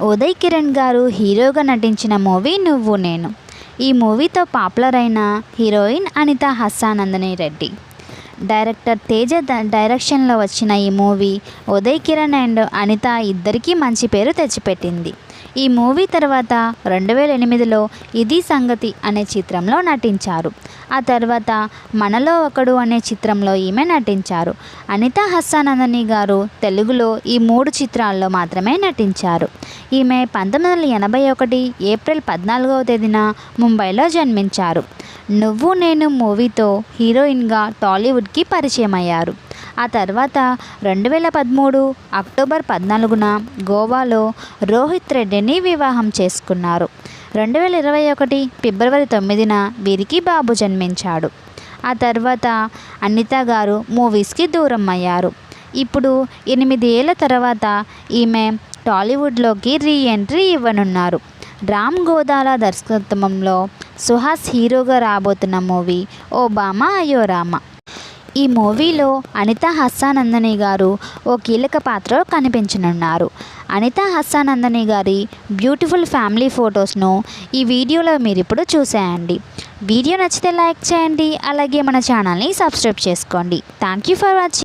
ఉదయ్ కిరణ్ గారు హీరోగా నటించిన మూవీ నువ్వు నేను. ఈ మూవీతో పాపులర్ అయిన heroine Anita Hasnandani Reddy. Director Teja the- డైరెక్షన్లో వచ్చిన ఈ మూవీ ఉదయ్ కిరణ్ అండ్ అనిత ఇద్దరికీ మంచి పేరు తెచ్చిపెట్టింది. ఈ మూవీ తర్వాత రెండు వేల ఎనిమిదిలో ఇది సంగతి అనే చిత్రంలో నటించారు. ఆ తర్వాత మనలో ఒకడు అనే చిత్రంలో ఈమె నటించారు. అనితా హస్సానందని గారు తెలుగులో ఈ మూడు చిత్రాల్లో మాత్రమే నటించారు. ఈమె పంతొమ్మిది వందల ఎనభై ఒకటి ఏప్రిల్ పద్నాలుగవ తేదీన ముంబైలో జన్మించారు. నువ్వు నేను మూవీతో హీరోయిన్గా టాలీవుడ్కి పరిచయం అయ్యారు ఆ తర్వాత రెండు వేల పదమూడు అక్టోబర్ పద్నాలుగున గోవాలో రోహిత్ రెడ్డిని వివాహం చేసుకున్నారు. రెండు వేల ఇరవై ఒకటి ఫిబ్రవరి తొమ్మిదిన వీరికి బాబు జన్మించాడు. ఆ తర్వాత అనిత గారు మూవీస్కి దూరం అయ్యారు. ఇప్పుడు ఎనిమిది ఏళ్ళ తర్వాత ఈమె టాలీవుడ్లోకి రీ ఎంట్రీ ఇవ్వనున్నారు. రామ్ గోదాల దర్శకత్వంలో సుహాస్ హీరోగా రాబోతున్న మూవీ ఓబామా అయోరామా. ఈ మూవీలో అనిత హస్సానందని గారు ఓ కీలక పాత్రలో కనిపించనున్నారు. అనిత హస్సానందని గారి బ్యూటిఫుల్ ఫ్యామిలీ ఫొటోస్ను ఈ వీడియోలో మీరు ఇప్పుడు చూసేయండి. వీడియో నచ్చితే లైక్ చేయండి అలాగే మన ఛానల్ని సబ్స్క్రైబ్ చేసుకోండి. Thank you for watching.